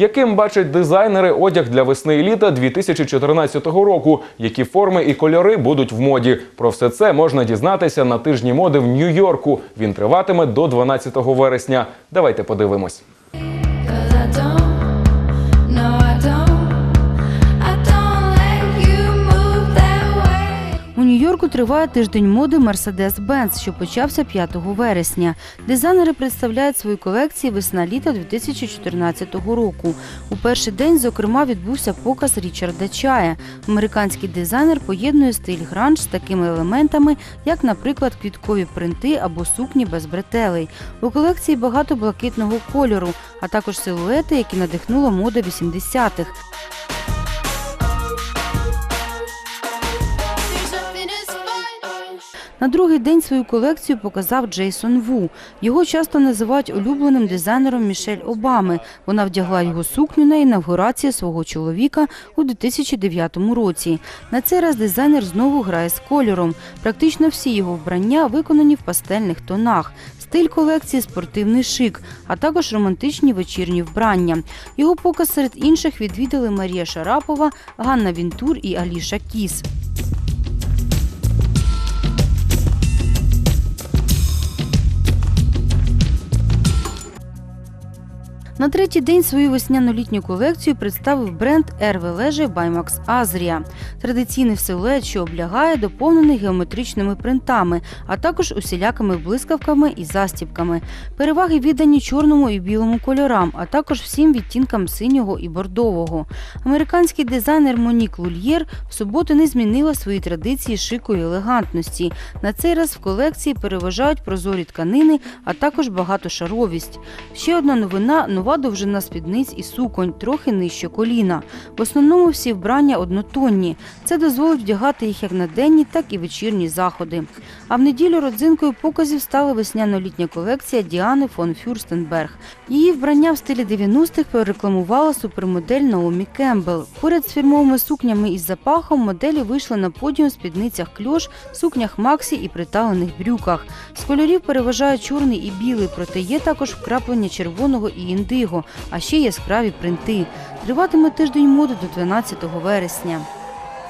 Яким бачать дизайнери одяг для весни і літа 2014 року? Які форми і кольори будуть в моді? Про все це можна дізнатися на тижні моди в Нью-Йорку. Він триватиме до 12 вересня. Давайте подивимось. Нью-Йорку триває тиждень моди Mercedes-Benz, що почався 5 вересня. Дизайнери представляють свої колекції весна-літа 2014 року. У перший день, зокрема, відбувся показ Річарда Чая. Американський дизайнер поєднує стиль гранж з такими елементами, як, наприклад, квіткові принти або сукні без бретелей. У колекції багато блакитного кольору, а також силуети, які надихнула мода 80-х. На другий день свою колекцію показав Джейсон Ву. Його часто називають улюбленим дизайнером Мішель Обами. Вона вдягла його сукню на інавгурації свого чоловіка у 2009 році. На цей раз дизайнер знову грає з кольором. Практично всі його вбрання виконані в пастельних тонах. Стиль колекції спортивний шик, а також романтичні вечірні вбрання. Його показ серед інших відвідали Марія Шарапова, Ганна Вінтур і Аліша Кіс. На третій день свою весняно-літню колекцію представив бренд Ерве Леже Баймакс Азрія. Традиційний силует, що облягає, доповнений геометричними принтами, а також усілякими блискавками і застібками. Переваги віддані чорному і білому кольорам, а також всім відтінкам синього і бордового. Американський дизайнер Монік Лульєр в суботу не змінила свої традиції шику і елегантності. На цей раз в колекції переважають прозорі тканини, а також багатошаровість. Ще одна новина нова довжина спідниць і суконь, трохи нижче коліна. В основному всі вбрання однотонні. Це дозволить вдягати їх як на денні, так і вечірні заходи. А в неділю родзинкою показів стала весняно-літня колекція Діани фон Фюрстенберг. Її вбрання в стилі 90-х прорекламувала супермодель Наомі Кембл. Поряд з фірмовими сукнями із запахом моделі вийшли на подіум в спідницях кльош, сукнях Максі і приталених брюках. З кольорів переважають чорний і білий, проте є також вкраплення червоного і індиго, а ще яскраві принти. Триватиме тиждень моди до 12 вересня.